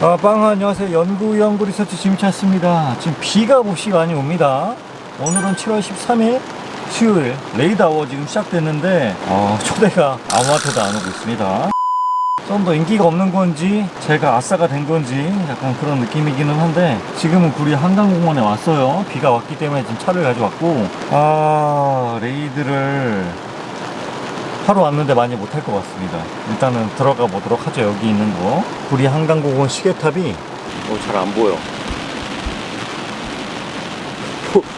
아, 빵 안녕하세요. 연구 연구 리서치 짐찼습니다. 지금 비가 몹시 많이 옵니다. 오늘은 7월 13일 수요일 레이다워 지금 시작됐는데 어, 초대가 아무한테도 안 오고 있습니다. 좀 더 인기가 없는 건지 제가 아싸가 된 건지 약간 그런 느낌이기는 한데 지금은 구리 한강공원에 왔어요. 비가 왔기 때문에 지금 차를 가져왔고 아 레이드를 하루 왔는데 많이 못할 것 같습니다. 일단은 들어가 보도록 하죠. 여기 있는 거. 구리 한강공원 시계탑이 어, 잘 안 보여. 요,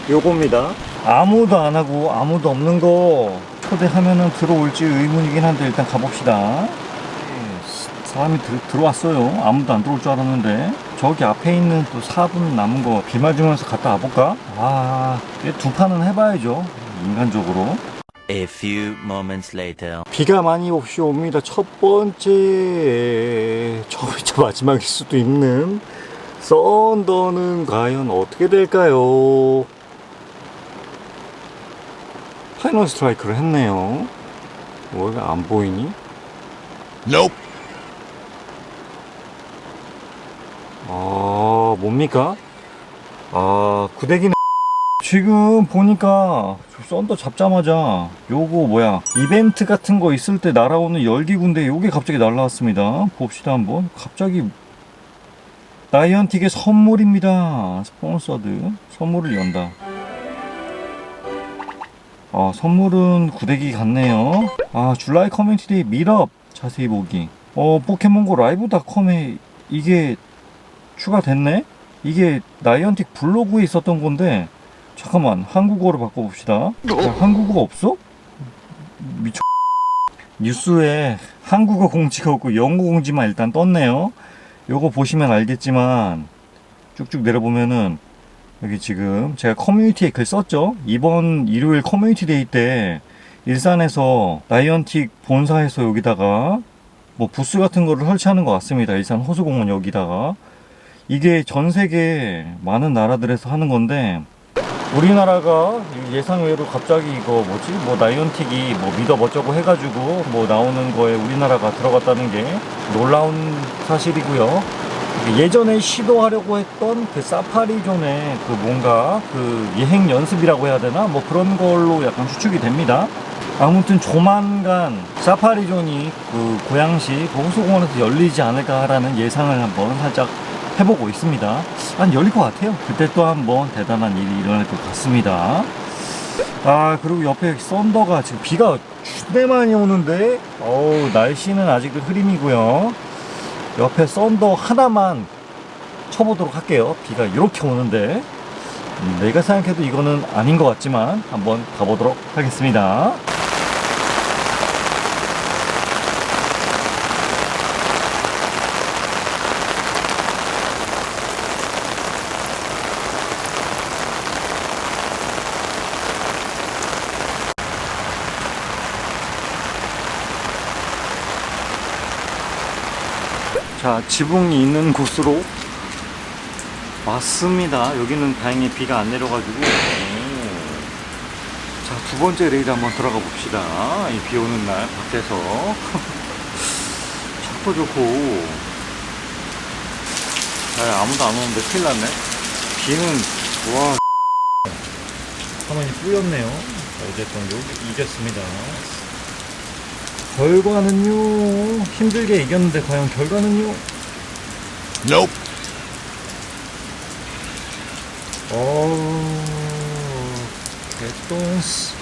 요겁니다. 아무도 안 하고 아무도 없는 거 초대하면은 들어올지 의문이긴 한데 일단 가봅시다. 예, 사람이 들, 들어왔어요. 아무도 안 들어올 줄 알았는데 저기 앞에 있는 또 4분 남은 거 비 맞으면서 갔다 와볼까? 아, 이두 판은 해봐야죠. 인간적으로. A few moments later. 비가 많이 옵시 옵니다. 첫 번째, 저이자 마지막일 수도 있는 썬더는 과연 어떻게 될까요? 파이널 스트라이크를 했네요. 왜안 보이니? Nope. 아, 뭡니까? 아, 구대기네. 지금 보니까 저 썬더 잡자마자 요거 뭐야 이벤트 같은 거 있을 때 날아오는 열기군데 요게 갑자기 날라왔습니다. 봅시다 한번. 갑자기 나이언틱의 선물입니다. 스폰서드. 선물을 연다. 아 선물은 구대기 같네요. 아 줄라이 커뮤니티데이 밀업 자세히 보기. 어 포켓몬고 라이브닷컴에 이게 추가됐네? 이게 나이언틱 블로그에 있었던 건데 잠깐만 한국어로 바꿔봅시다. 야, 한국어 없어? 미쳐. 뉴스에 한국어 공지가 없고 영어 공지만 일단 떴네요. 요거 보시면 알겠지만 쭉쭉 내려보면은 여기 지금 제가 커뮤니티에 글 썼죠? 이번 일요일 커뮤니티 데이 때 일산에서 나이언틱 본사에서 여기다가 뭐 부스 같은 거를 설치하는 것 같습니다. 일산 호수공원 여기다가. 이게 전 세계 많은 나라들에서 하는 건데 우리나라가 예상외로 갑자기 이거 뭐지 뭐 나이언틱이 뭐 믿어 어쩌고 해가지고 뭐 나오는 거에 우리나라가 들어갔다는 게 놀라운 사실이고요. 예전에 시도하려고 했던 그 사파리존의 그 뭔가 그 예행 연습이라고 해야 되나 뭐 그런 걸로 약간 추측이 됩니다. 아무튼 조만간 사파리존이 그 고양시 호수공원에서 열리지 않을까라는 예상을 한번 살짝 해보고 있습니다. 한 열릴 것 같아요. 그때 또 한번 대단한 일이 일어날 것 같습니다. 아 그리고 옆에 썬더가 지금 비가 주대 많이 오는데 어우 날씨는 아직도 흐림이고요. 옆에 썬더 하나만 쳐보도록 할게요. 비가 이렇게 오는데 음, 내가 생각해도 이거는 아닌 것 같지만 한번 가보도록 하겠습니다. 자, 지붕이 있는 곳으로 왔습니다. 여기는 다행히 비가 안 내려가지고. 오. 자, 두 번째 레이드 한번 들어가 봅시다. 이 비 오는 날, 밖에서. 차도 좋고. 아, 아무도 안 오는데 큰일 났네. 비는, 와. 가만히 뿌였네요. 어쨌든 여기 이겼습니다. 결과는요 힘들게 이겼는데 과연 결과는요 Nope. 어 개똥스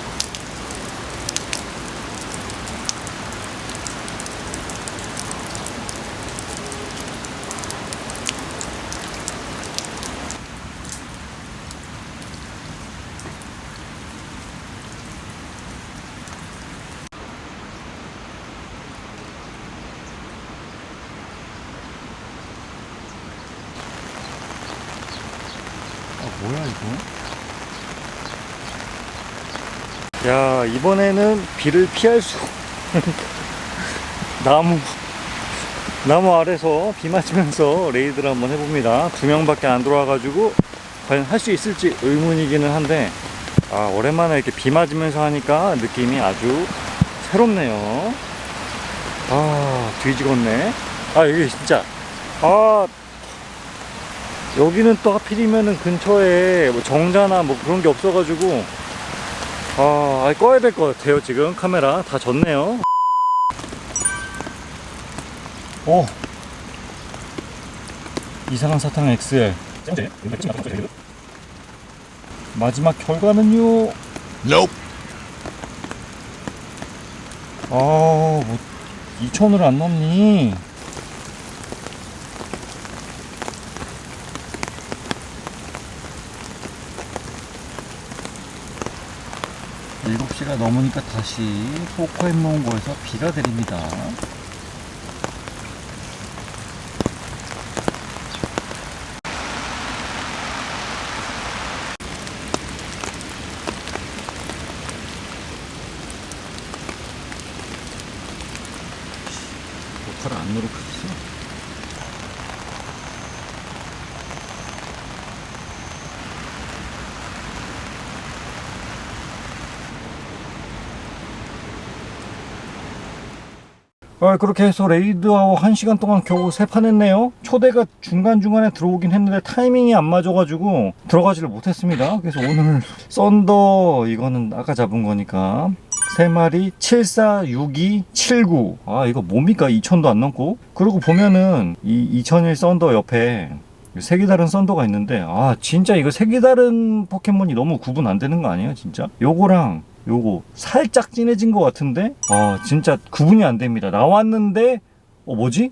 뭐야 이거? 야 이번에는 비를 피할 수 나무 나무 아래서 비 맞으면서 레이드를 한번 해봅니다. 두 명밖에 안 들어와가지고 과연 할 수 있을지 의문이기는 한데 아 오랜만에 이렇게 비 맞으면서 하니까 느낌이 아주 새롭네요. 아 뒤지겠네. 아 이게 진짜. 아 여기는 또 하필이면은 근처에 뭐 정자나 뭐 그런 게 없어가지고. 아 꺼야 될 것 같아요 지금. 카메라 다 졌네요. 오 이상한 사탕 XL 마지막 결과는요? Nope. 아뭐 2천을 안 넘니 일곱 시가 넘으니까 다시 포커앤몽고에서 비가 내립니다. 녹화를 안있 어. 아, 그렇게 해서 레이드하고 한 시간 동안 겨우 세판 했네요. 초대가 중간중간에 들어오긴 했는데 타이밍이 안 맞아가지고 들어가지를 못했습니다. 그래서 오늘 썬더 이거는 아까 잡은 거니까 세 마리 74, 62, 79. 아, 이거 뭡니까? 2000도 안 넘고. 그리고 보면은 이 2001 썬더 옆에 색이 다른 썬더가 있는데 아 진짜 이거 색이 다른 포켓몬이 너무 구분 안 되는 거 아니에요 진짜 요거랑 요거 살짝 진해진 것 같은데? 아 진짜 구분이 안 됩니다. 나왔는데 어 뭐지?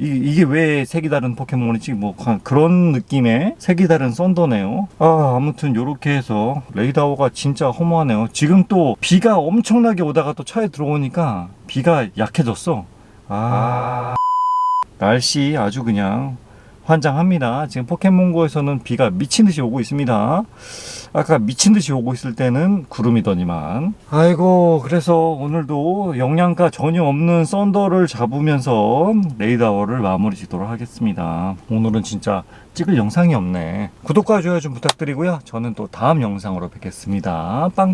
이, 이게 왜 색이 다른 포켓몬이지? 뭐 가- 그런 느낌의 색이 다른 썬더네요. 아 아무튼 요렇게 해서 레이다오가 진짜 허무하네요. 지금 또 비가 엄청나게 오다가 또 차에 들어오니까 비가 약해졌어. 아. 날씨 아주 그냥 환장합니다. 지금 포켓몬고에서는 비가 미친 듯이 오고 있습니다. 아까 미친 듯이 오고 있을 때는 구름이더니만. 아이고, 그래서 오늘도 영양가 전혀 없는 썬더를 잡으면서 레이다워를 마무리 짓도록 하겠습니다. 오늘은 진짜 찍을 영상이 없네. 구독과 좋아요 좀 부탁드리고요. 저는 또 다음 영상으로 뵙겠습니다. 빵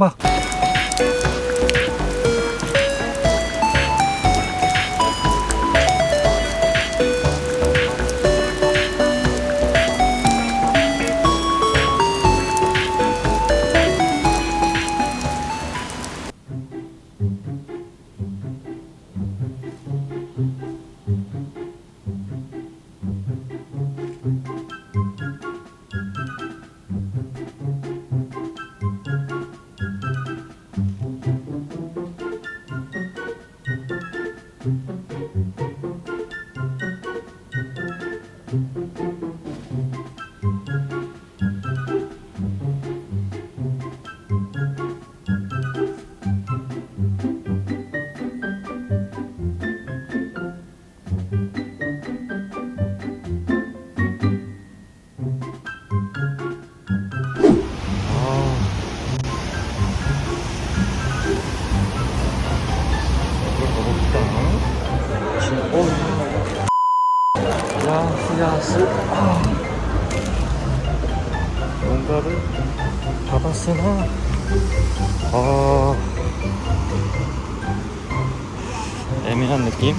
바! 야스 야스 아. 뭔가를 잡았으나 아 애매한 느낌